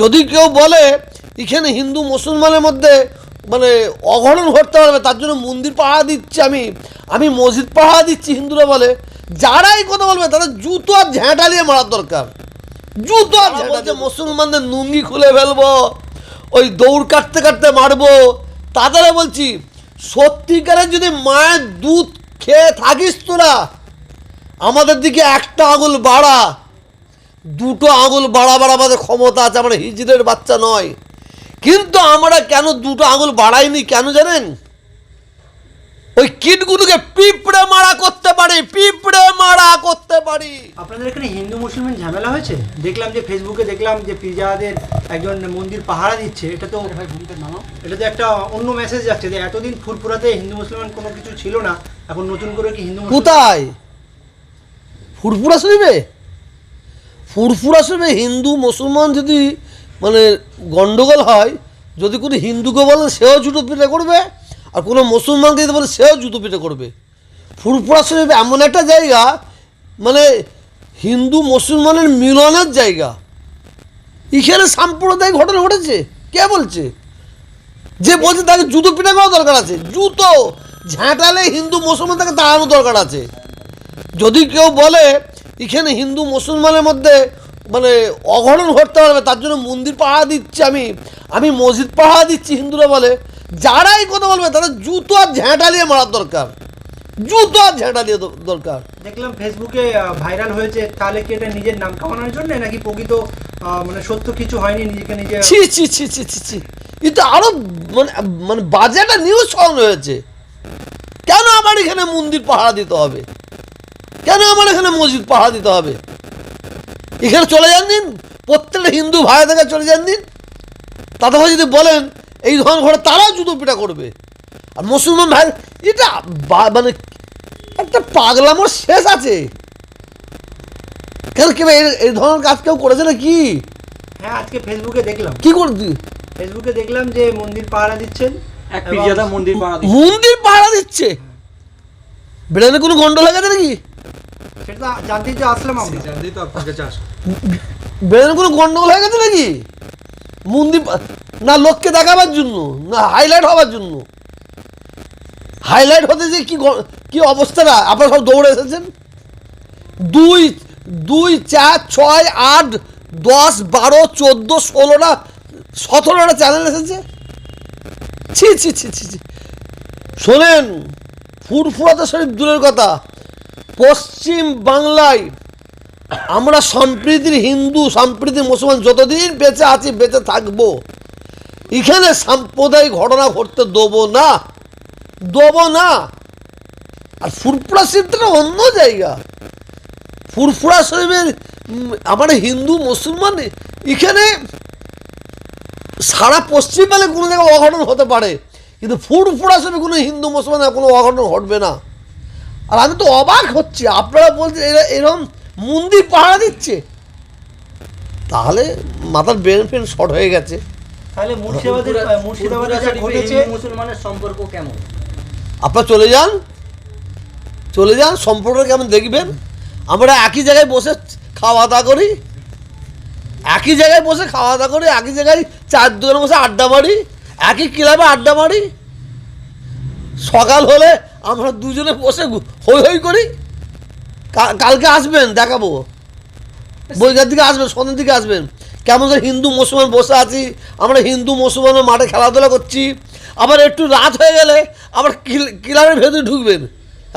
যদি কেউ বলে, এখানে হিন্দু, মুসলমানের মধ্যে মানে অঘটন ঘটতে পারবে, তার জন্য মন্দির পাহারা দিচ্ছি আমি আমি মসজিদ পাহারা দিচ্ছি হিন্দুরা বলে যারা এই কথা বলবে তারা জুতো আর ঝ্যাঁটা দিয়ে মারার দরকার। জুতো আর ঝ্যাঁটা মুসলমানদের নুঙ্গি খুলে ফেলব, ওই দৌড় কাটতে কাটতে মারবো। তাদের বলছি, সত্যিকারের যদি মায়ের দুধ খেয়ে থাকিস তোরা, আমাদের দিকে একটা আঙুল বাড়া। দুটো আঙুল বাড়াবার আমাদের ক্ষমতা আছে আমরা হিজড়ের বাচ্চা নয়। কিন্তু আমরা কেন দুটো আঙুল বাড়াইনি কেন জানেন? ওই কিটগুলোকে পিঁপড়ে মারা করতে পারি পিঁপড়ে মারা করতে পারি। আপনাদের এখানে হিন্দু মুসলমান ঝামেলা হয়েছে? দেখলাম যে ফেসবুকে দেখলাম যে পিজাদের একজন মন্দির পাহারা দিচ্ছে এটা তো এটা তো একটা অন্য মেসেজ যাচ্ছে যে এতদিন ফুরফুরাতে হিন্দু মুসলমান কোনো কিছু ছিল না এখন নতুন করে কি হিন্দু কোথায়? ফুরফুরা শরীফে ফুরফুরা শরীফে হিন্দু, মুসলমান যদি মানে গন্ডগোল হয়, যদি কোনো হিন্দুকে বলে সেও জুতো পিঠে করবে, আর কোনো মুসলমানকে যদি বলে সেও জুতো পিঠে করবে। ফুরফুরা শরীফ এমন একটা জায়গা মানে হিন্দু, মুসলমানের মিলনের জায়গা। এখানে সাম্প্রদায়িক ঘটনা ঘটেছে, কে বলছে? যে বলছে তাকে জুতো পিঠে করা দরকার আছে। জুতো ঝাঁটালে হিন্দু, মুসলমান তাকে তাড়ানো দরকার আছে। যদি কেউ বলে এখানে হিন্দু মুসলমানের মধ্যে মানে অঘটন ঘটতে পারবে তার জন্য মন্দির পাহারা দিচ্ছি আমি। আমি মসজিদ পাহারা দিচ্ছি হিন্দুরা বলে। যারা এই কথা বলবে তাদের জুতো আর ঝ্যাঁটা দিয়ে মারার দরকার। জুতো আর ঝ্যাঁটা দিয়ে দরকার। দেখলাম ফেসবুকে ভাইরাল হয়েছে তাহলে কি এটা নিজের নাম কামানোর জন্য নাকি প্রকৃত মানে সত্য কিছু হয়নি নিজেকে নিজে ছি ছি ছি ছি ছি ছি। কিন্তু আরও মানে মানে বাজে একটা নিউজ ছড়ানো হয়েছে। কেন আমার এখানে মন্দির পাহারা দিতে হবে? কেন আমার এখানে মসজিদ পাহারা দিতে হবে? এখানে চলে যান দিন। প্রত্যেকটা হিন্দু ভাই থেকে চলে যান দিন। তাদের ভাই যদি বলেন এই ধরনের ঘরে তারাও জুতো পিটা করবে। আর মুসলমান ভাই এটা মানে একটা পাগলামোর শেষ আছে। কেন কেউ এই- ধরনের কাজ কেউ করেছে না কি হ্যাঁ আজকে ফেসবুকে দেখলাম। কি করে দি- ফেসবুকে দেখলাম যে মন্দির পাহারা দিচ্ছেন। এক এবং- মন্দির দিচ্ছে। মন্দির পাহারা দিচ্ছে? বেড়ানে কোনো গন্ডল গেছে নাকি? জানতেই তো আসলাম আমরা। জানতেই তো আপনার কাছে আসা বেড়ানে কোনো গন্ডগোল হয়ে গেছে নাকি? মন্দির না লোককে দেখাবার জন্য না হাইলাইট হবার জন্য। হাইলাইট হতে যে কি কি অবস্থাটা? আপনারা সব দৌড়ে এসেছেন? দুই দুই চার ছয় আট দশ বারো চোদ্দ ষোলোটা সতেরোটা চ্যানেল এসেছে? ছি ছি ছি ছি ছি। শোনেন ফুরফুরাতে শরীফ দূরের কথা। পশ্চিম বাংলায় আমরা সম্প্রীতির হিন্দু, সম্প্রীতির মুসলমান যতদিন বেঁচে আছি, বেঁচে থাকব। এখানে সাম্প্রদায়িক ঘটনা ঘটতে দেবো না। দেবো না। আর ফুরফুরা শরীফটা অন্য জায়গা। ফুরফুরা শরীফের আমার হিন্দু, মুসলমান, এখানে সারা পশ্চিমবাংলায় কোনো জায়গায় অঘটন হতে পারে। কিন্তু ফুরফুরা শরীফে কোনো হিন্দু মুসলমানের কোনো অঘটন ঘটবে না। আর আমি তো অবাক হচ্ছি। আপনারা বলছেন এরা এরকম মন্দির পাহারা দিচ্ছে। তাহলে মাথার ব্রেন ফ্রেন শর্ট হয়ে গেছে। তাহলে মুর্শিদাবাদের মুর্শিদাবাদে যা ঘটেছে মুসলমানের সম্পর্ক কেমন? আপনারা চলে যান। চলে যান সম্পর্কটা কেমন দেখবেন। আমরা একই জায়গায় বসে খাওয়া দাওয়া করি। একই জায়গায় বসে খাওয়া দাওয়া করি একই জায়গায় চার দোকানে বসে আড্ডা মারি। একই ক্লাবে আড্ডা মারি। সকাল হলে আমরা দুজনে বসে হই হই করি। কালকে আসবেন দেখাবো। বইকার দিকে আসবেন সন্ধ্যের দিকে আসবেন। কেমন করে হিন্দু মুসলমান বসে আছি আমরা হিন্দু মুসলমানের মাঠে খেলাধুলা করছি। আবার একটু রাত হয়ে গেলে আবার কিলারের ভেতরে ঢুকবেন।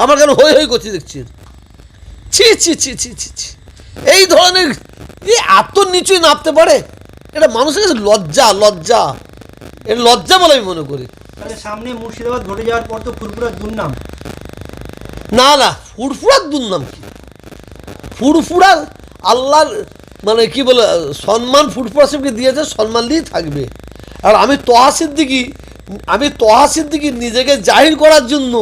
আমার কেন হই হই করছি দেখছি। ছি ছি ছি ছি ছি ছি। এই ধরনের এত নিচুই নামতে পারে? এটা মানুষের কাছে লজ্জা লজ্জা। এটা লজ্জা বলে আমি মনে করি। তাহলে সামনে মুর্শিদাবাদ ঘটে যাওয়ার পর তো ফুরফুরার দুর্নাম। না না, ফুরফুরার দুর্নাম কি? ফুরফুরা আল্লাহর মানে কি বলে, সম্মান ফুরফুরা সাহেবকে দিয়েছে, সম্মান দিয়েই থাকবে। আর আমি তহা সিদ্দিকি, আমি তহা সিদ্দিকি নিজেকে জাহির করার জন্য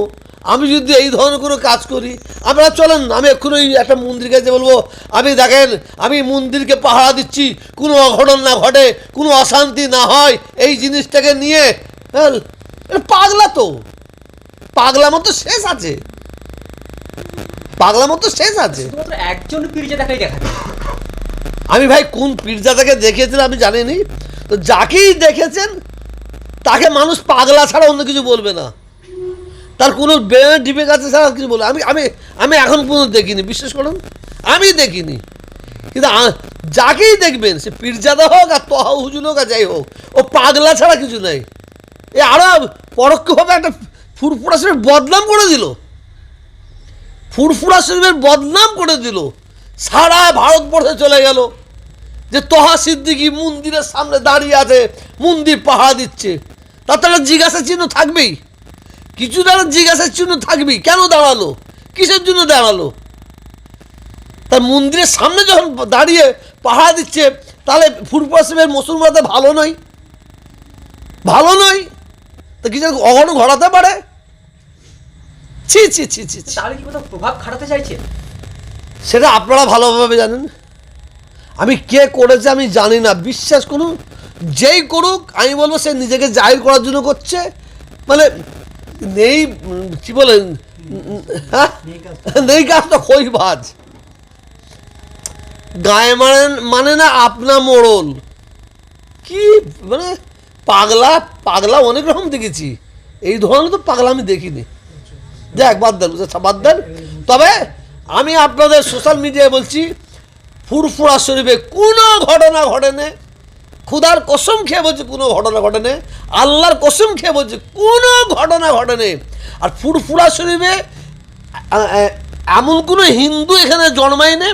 আমি যদি এই ধরনের কোনো কাজ করি, আপনারা চলেন, আমি এক্ষুনি ওই একটা মন্দির কাছে বলব, আমি দেখেন, আমি মন্দিরকে পাহারা দিচ্ছি, কোনো অঘটন না ঘটে, কোনো অশান্তি না হয়, এই জিনিসটাকে নিয়ে হ্যাঁ পাগলা তো। পাগলা মতো শেষ আছে। পাগলা মতো শেষ আছে। একজন পিরিজা দেখাই দেখা আমি ভাই কোন পীরজাদাকে দেখেছিলাম আমি জানিনি। তো যাকেই দেখেছেন তাকে মানুষ পাগলা ছাড়া অন্য কিছু বলবে না। তার কোনো ব্রেনের ডিপে কাছে ছাড়া কিছু বলবে আমি আমি আমি এখন পর্যন্ত দেখিনি বিশ্বাস করুন আমি দেখিনি। কিন্তু যাকেই দেখবেন সে পীরজাদা হোক আর তহা হুজুল হোক আর যাই হোক ও পাগলা ছাড়া কিছু নেই। এ আরও পরোক্ষভাবে একটা ফুরফুরা শরীফ বদনাম করে দিল। ফুরফুরা শরীফের বদনাম করে দিল। সারা ভারতবর্ষে চলে গেল। যে তহা সিদ্দিকি মন্দিরের সামনে দাঁড়িয়ে আছে, মন্দির পাহারা দিচ্ছে। তার তো একটা জিজ্ঞাসা চিহ্ন থাকবেই। কিছু তো একটা জিজ্ঞাসার চিহ্ন থাকবেই। কেন দাঁড়াল? কিসের জন্য দাঁড়াল? তার মন্দিরের সামনে যখন দাঁড়িয়ে পাহারা দিচ্ছে, তাহলে ফুরফুরা শরীফের মুসলমানরা ভালো নয়। ভালো নয়। তো কিছু অঘটন ঘটাতে পারে? ছি ছি ছি ছি। তাহলে কি কোথাও প্রভাব খাটাতে চাইছে? সেটা আপনারা ভালোভাবে জানেন। আমি কে করেছে আমি জানি না। বিশ্বাস করুন যেই করুক আমি বলব সে নিজেকে জাহির করার জন্য করছে। মানে নেই কি বলেন হ্যাঁ? নেই কাজ তো খই ভাজ। গায়ে মানে মানে না আপনা মোড়ল। কি মানে পাগলা পাগলা অনেক রকম দেখেছি। এই ধরনের তো পাগলা আমি দেখিনি। দেখ বাদ দেন? বাদ দেন। তবে আমি আপনাদের সোশ্যাল মিডিয়ায় বলছি, ফুরফুরা শরীফে কোনো ঘটনা ঘটেনে খুদার কসম খেয়ে বলছে কোনো ঘটনা ঘটেনে, আল্লাহর কসম খেয়ে বলছে কোনো ঘটনা ঘটেনে। আর ফুরফুরা শরীফে এমন কোনো হিন্দু এখানে জন্মায়নি,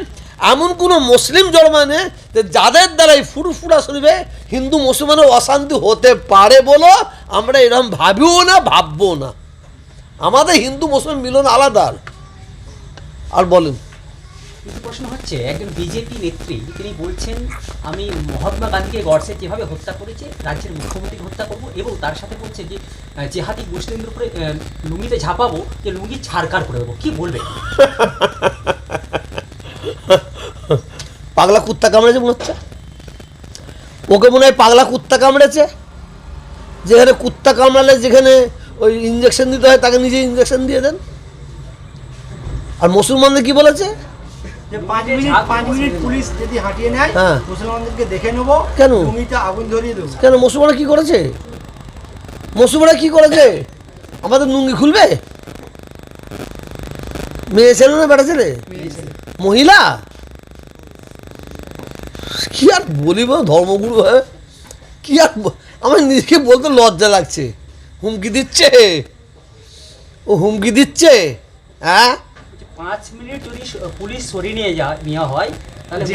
এমন কোনো মুসলিম জন্মায়নি যে যাদের দ্বারা এই ফুরফুরা শরীফে হিন্দু মুসলমানের অশান্তি হতে পারে বলো আমরা এরকম ভাবিও না ভাববো না। আমাদের হিন্দু মুসলিম মিলন আলাদা। আর বলেন। প্রশ্ন হচ্ছে একজন বিজেপি নেত্রী তিনি বলছেন আমি মহাত্মা গান্ধীকে গডসে যেভাবে হত্যা করেছে রাজ্যের মুখ্যমন্ত্রীকে হত্যা করব এবং তার সাথে বলছে যে জেহাদি মুসলিমদের উপরে লুঙ্গিতে ঝাঁপাবো যে লুঙ্গি ছাড়কার করে দেবো। কি বলবে? পাগলা কুত্তা কামড়েছে মনে হচ্ছে। ওকে মনে হয় পাগলা কুত্তা কামড়েছে। যেখানে কুত্তা কামড়ালে যেখানে ওই ইঞ্জেকশন দিতে হয় তাকে নিজে ইঞ্জেকশন দিয়ে দেন। আর মুসলমানদের কি বলেছে? হ্যাঁ। কেন? কেন? মুসলমানরা কি করেছে? মুসলমানরা কি করেছে? আমাদের নুঙ্গি খুলবে? মেয়ে ছেলে না বেটা ছেলে। মহিলা? কি আর বলি বলিব ধর্মগুরু হয়ে? কি আর আমার নিজেকে বলতে লজ্জা লাগছে। হুমকি দিচ্ছে? ও হুমকি দিচ্ছে? হ্যাঁ? পাঁচ মিনিট যদি পুলিশ সরিয়ে নিয়ে যা নেওয়া হয় তাহলে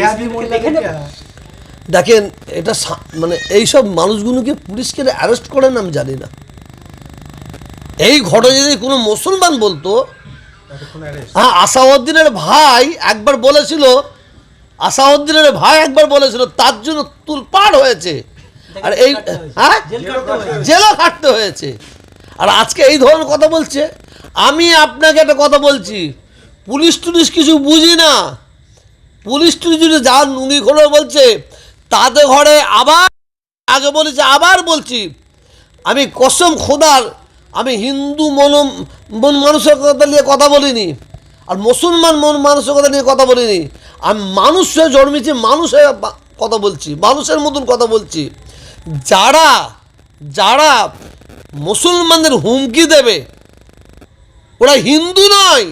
দেখেন এটা মানে এইসব মানুষগুলোকে পুলিশকে অ্যারেস্ট করেন আমি জানি না। এই ঘটনা যদি কোনো মুসলমান বলতো হ্যাঁ আসাউদ্দিনের ভাই একবার বলেছিল আসাউদ্দিনের ভাই একবার বলেছিল তার জন্য তুলপাড় হয়েছে। আর এই হ্যাঁ? জেলও খাটতে হয়েছে। আর আজকে এই ধরনের কথা বলছে। আমি আপনাকে একটা কথা বলছি পুলিশ টুলিশ কিছু বুঝি না। পুলিশ টুলিশ যদি যা নুঙ্গি খোলো বলছে তাদের ঘরে আবার আগে বলেছে আবার বলছি আমি কসম খোদার আমি হিন্দু মন মন মানসিকতা নিয়ে কথা বলিনি। আর মুসলমান মন মানসিকতা নিয়ে কথা বলিনি। আমি মানুষ হয়ে জন্মেছি, মানুষ হয়ে কথা বলছি, মানুষের মতন কথা বলছি। যারা যারা মুসলমানদের হুমকি দেবে, ওরা হিন্দু নয়,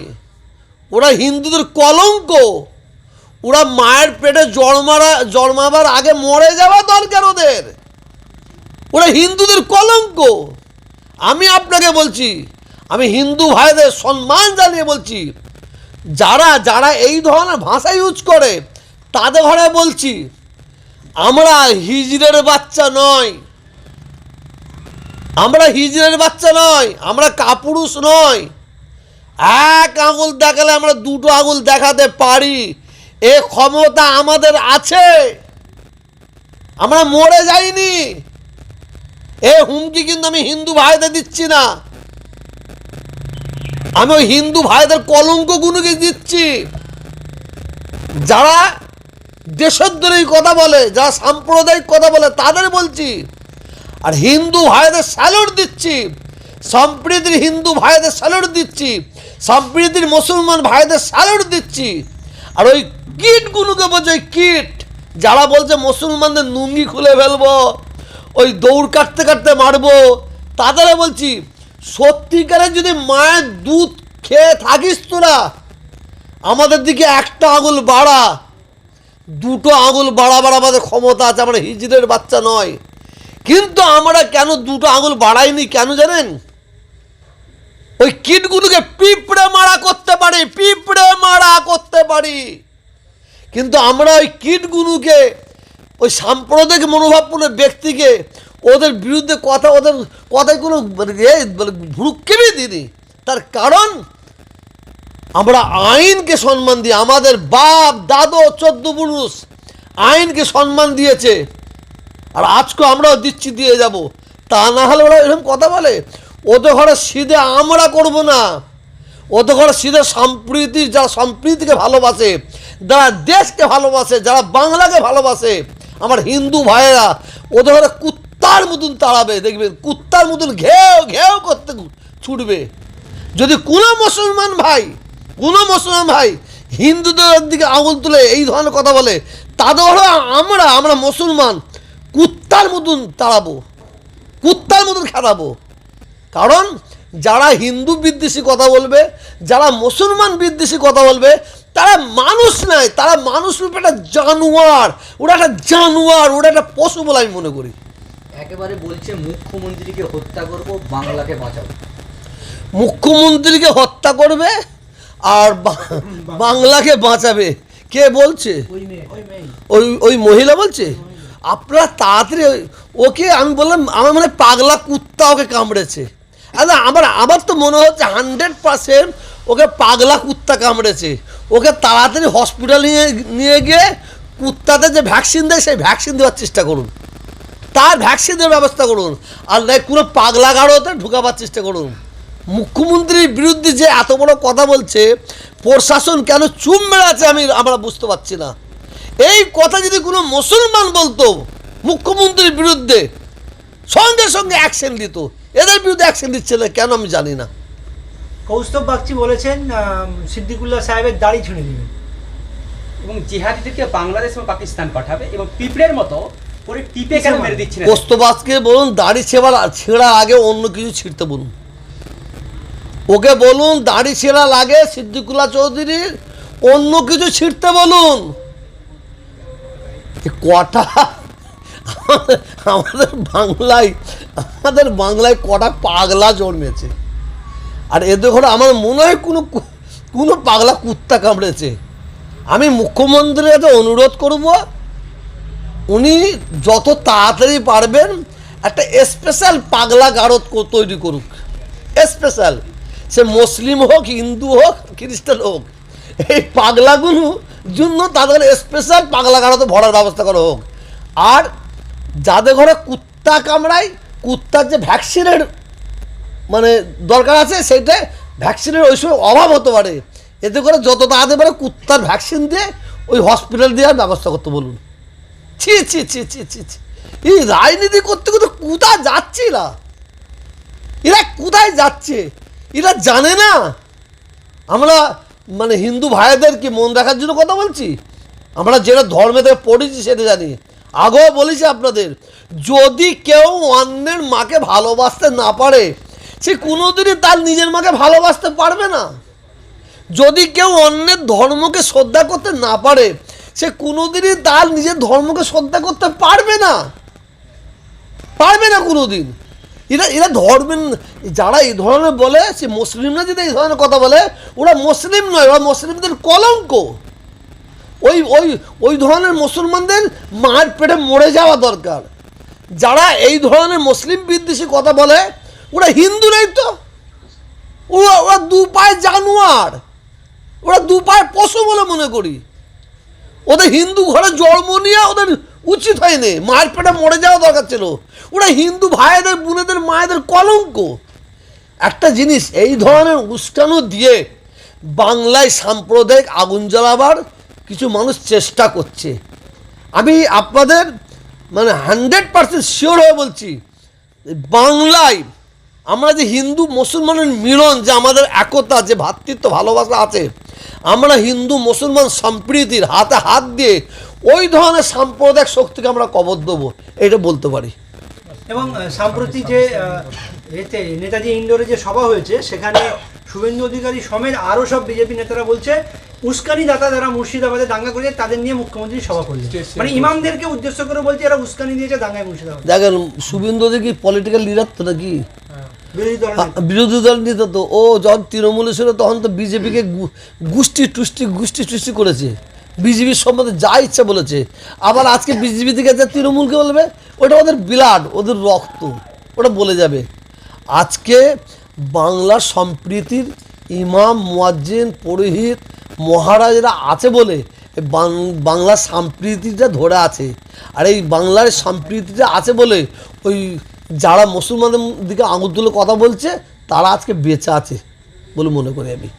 ওরা হিন্দুদের কলঙ্ক, ওরা মায়ের পেটে জন্মারা জন্মাবার আগে মরে যাওয়া দরকার ওদের। ওরা হিন্দুদের কলঙ্ক। আমি আপনাকে বলছি, আমি হিন্দু ভাইদের সম্মান জানিয়ে বলছি যারা যারা এই ধরনের ভাষা ইউজ করে, তাদের ঘরে বলছি, আমরা হিজড়ের বাচ্চা নয় আমরা হিজড়ের বাচ্চা নয় আমরা কাপুরুষ নয় এক আঙুল দেখালে আমরা দুটো আঙুল দেখাতে পারি। এ ক্ষমতা আমাদের আছে। আমরা মরে যাইনি। এ হুমকি কিন্তু আমি হিন্দু ভাইদের দিচ্ছি না। আমি ওই হিন্দু ভাইদের কলঙ্কগুলোকে দিচ্ছি। যারা দেশদ্রোহী কথা বলে, যারা সাম্প্রদায়িক কথা বলে, তাদের বলছি, আর হিন্দু ভাইদের স্যালুট দিচ্ছি, সম্প্রীতির হিন্দু ভাইদের স্যালুট দিচ্ছি, সম্প্রীতির মুসলমান ভাইদের স্যালুট দিচ্ছি। আর ওই কীটগুলোকে বলছে, ওই কীট, যারা বলছে মুসলমানদের নুঙ্গি খুলে ফেলব, ওই দৌড় কাটতে কাটতে মারবো তাদের বলছি সত্যিকারের যদি মায়ের দুধ খেয়ে থাকিস তোরা, আমাদের দিকে একটা আঙুল বাড়া, দুটো আঙুল বাড়াবার আমাদের ক্ষমতা আছে, আমরা হিজড়ের বাচ্চা নয়। কিন্তু আমরা কেন দুটো আঙুল বাড়াইনি, কেন জানেন? ওই কিটগুলোকে পিঁপড়ে মারা করতে পারি, পিঁপড়ে মারা করতে পারি। কিন্তু আমরা ওই কিটগুলোকে, ওই সাম্প্রদায়িক মনোভাবপূর্ণ ব্যক্তিকে ওদের বিরুদ্ধে কথা, ওদের কথায় কোনো মানে মানে দিইনি। তার কারণ, আমরা আইনকে সম্মান দিই আমাদের বাপ, দাদু, চোদ্দ পুরুষ আইনকে সম্মান দিয়েছে। আর আজকে আমরাও দিচ্ছি দিয়ে যাব। তা না হলে ওরা এরকম কথা বলে, ওদের ঘরে সিধে আমরা করব না। ওদের ঘরে সিধে সম্প্রীতি যারা সম্প্রীতিকে ভালোবাসে, যারা দেশকে ভালোবাসে, যারা বাংলাকে ভালোবাসে, আমার হিন্দু ভাইয়েরা, ওদের ঘরে কুত্তার মতন তাড়াবে দেখবেন কুত্তার মতন ঘেউ ঘেউ করতে ছুটবে। যদি কোনো মুসলমান ভাই, কোনো মুসলমান ভাই হিন্দুদের দিকে আঙুল তুলে এই ধরনের কথা বলে, তাদের আমরা আমরা মুসলমান, কুত্তার মতন তাড়াবো, কুত্তার মতন খেলাবো কারণ যারা হিন্দু বিদ্বেষী কথা বলবে, যারা মুসলমান বিদ্বেষী কথা বলবে, তারা মানুষ নয়, তারা মানুষ রূপে একটা জানোয়ার, ওরা একটা জানোয়ার, ওরা একটা পশু বলে আমি মনে করি। একেবারে বলছে মুখ্যমন্ত্রীকে হত্যা করব বাংলাকে বাঁচাবো। মুখ্যমন্ত্রীকে হত্যা করবে আর বাংলাকে বাঁচাবে। কে বলছে? ওই ওই মহিলা বলছে? আপনারা তাড়াতাড়ি ওকে আমি বললাম আমার মানে পাগলা কুত্তা ওকে কামড়েছে। আচ্ছা আমার আমার তো মনে হচ্ছে হান্ড্রেড পার্সেন্ট ওকে পাগলা কুত্তা কামড়েছে। ওকে তাড়াতাড়ি হসপিটাল নিয়ে নিয়ে গিয়ে কুত্তাতে যে ভ্যাকসিন দেয় সেই ভ্যাকসিন দেওয়ার চেষ্টা করুন। তার ভ্যাকসিনের ব্যবস্থা করুন। আর নাই কোনো পাগলা গাড়োতে ঢুকাবার চেষ্টা করুন। মুখ্যমন্ত্রীর বিরুদ্ধে যে এত বড় কথা বলছে প্রশাসন কেন চুম আছে আমি আমরা বুঝতে পারছি না। এই কথা যদি কোনো মুসলমান বলতো মুখ্যমন্ত্রীর বিরুদ্ধে সঙ্গে সঙ্গে অ্যাকশন দিত। এদের বিরুদ্ধে অ্যাকশন দিচ্ছে না কেন আমি জানি না। কৌস্তব বাগচি বলেছেন সিদ্দিকুল্লাহ সাহেবের দাড়ি ছিঁড়ে দিবেন। এবং জিহাদিদেরকে বাংলাদেশ এবং পাকিস্তান পাঠাবে এবং পিঁপড়ের মতো পোস্তবাসকে বলুন, দাড়ি ছেঁড়ার ছেঁড়ার আগে অন্য কিছু ছিঁড়তে বলুন। ওকে বলুন, দাড়ি ছেঁড়া লাগে সিদ্দিকুল্লাহ চৌধুরীর, অন্য কিছু ছিঁড়তে বলুন। কটা? আমাদের- বাংলায়, আমাদের বাংলায় কটা পাগলা জন্মেছে। আর এদের ঘরে আমার মনে হয় কোনো কোনো পাগলা কুত্তা কামড়েছে। আমি মুখ্যমন্ত্রীর কাছে অনুরোধ করব উনি যত তাড়াতাড়ি পারবেন একটা স্পেশাল পাগলা গারদ তৈরি করুক। স্পেশাল সে মুসলিম হোক, হিন্দু হোক, খ্রিস্টান হোক, এই পাগলাগুলো জন্য তাদের স্পেশাল পাগলা গারদে ভরার ব্যবস্থা করা হোক। আর যাদের ঘরে কুত্তা কামড়ায়, কুত্তার যে ভ্যাকসিনের মানে দরকার আছে সেইটা ভ্যাকসিনের ওই সময় অভাব হতে পারে। এতে করে যত তাড়াতাড়ি পারে কুত্তার ভ্যাকসিন দিয়ে ওই হসপিটাল দেওয়ার ব্যবস্থা করতে বলুন। ছি ছি ছি ছি ছি ছি। এই রাজনীতি করতে করতে কোথায় যাচ্ছে এরা? এরা কোথায় যাচ্ছে? এরা জানে না। আমরা মানে হিন্দু ভাইদেরকে মন রাখার জন্য কথা বলছি? আমরা যেটা ধর্মে থেকে পড়েছি সেটা জানি। আগেও বলেছি আপনাদের, যদি কেউ অন্যের মাকে ভালোবাসতে না পারে, সে কোনোদিনই তার নিজের মাকে ভালোবাসতে পারবে না। যদি কেউ অন্যের ধর্মকে শ্রদ্ধা করতে না পারে সে কোনোদিনই তার নিজের ধর্মকে শ্রদ্ধা করতে পারবে না। পারবে না কোনোদিন। এরা এরা ধর্মের, যারা এই ধরনের বলে, সে মুসলিমরা যদি এই ধরনের কথা বলে, ওরা মুসলিম নয়, ওরা মুসলিমদের কলঙ্ক। ওই ওই ওই ধরনের মুসলমানদের মার পেটে মরে যাওয়া দরকার। যারা এই ধরনের মুসলিম বিদ্বেষী কথা বলে, ওরা হিন্দু নেই তো। ওরা ওরা দু পায়ে জানোয়ার। ওরা দু পায়ে পশু বলে মনে করি। ওদের হিন্দু ঘরে জন্ম নিয়ে ওদের উচিত হয়নি। মায়ের পেটে মরে যাওয়া দরকার ছিল। ওরা হিন্দু ভাইদের, বোনেদের, মায়েদের কলঙ্ক। একটা জিনিস, এই ধরনের উস্কানো দিয়ে বাংলায় সাম্প্রদায়িক আগুন জ্বালাবার কিছু মানুষ চেষ্টা করছে। আমি আপনাদের মানে হান্ড্রেড পার্সেন্ট শিওর হয়ে বলছি, বাংলায় আমরা যে হিন্দু মুসলমানের মিলন, যে আমাদের একতা, যে ভ্রাতৃত্ব ভালোবাসা আছে আমরা হিন্দু মুসলমান সম্প্রীতির হাতে হাত দিয়ে ওই ধরনের সাম্প্রদায়িক শক্তিকে আমরা কবর দেবো এটা বলতে পারি। এবং সাম্প্রতি যে এতে নেতাজি ইন্ডোরে যে সভা হয়েছে সেখানে শুভেন্দু অধিকারী সমেত আরও সব বিজেপি নেতারা বলছে উস্কানি দাতা যারা মুর্শিদাবাদে দাঙ্গা করেছে তাদের নিয়ে মুখ্যমন্ত্রী সভা করলেন। মানে ইমামদেরকে উদ্দেশ্য করে বলছে এরা উস্কানি দিয়েছে দাঙ্গায় মুর্শিদাবাদ। দেখেন শুভেন্দু দেখি পলিটিক্যাল লিডার তো নাকি? বিরোধী দল নেতা। তো। ও যখন তৃণমূলে ছিল, তখন তো বিজেপিকে গোষ্ঠী টুষ্টি গোষ্ঠী টুষ্টি করেছে। বিজেপির সম্বন্ধে যা ইচ্ছা বলেছে। আবার আজকে বিজেপি থেকে যা তৃণমূলকে বলবে, ওটা ওদের ব্লাড ওদের রক্ত, ওটা বলে যাবে। আজকে বাংলার সম্প্রীতির ইমাম, মুয়াজ্জিন, পুরোহিত, মহারাজরা আছে বলে বাংলার সম্প্রীতিটা ধরে আছে। আর এই বাংলার সম্প্রীতিটা আছে বলে ওই যারা মুসলমানদের দিকে আঙুল তুলে কথা বলছে, তারা আজকে বেঁচে আছে বলে মনে করি আমি।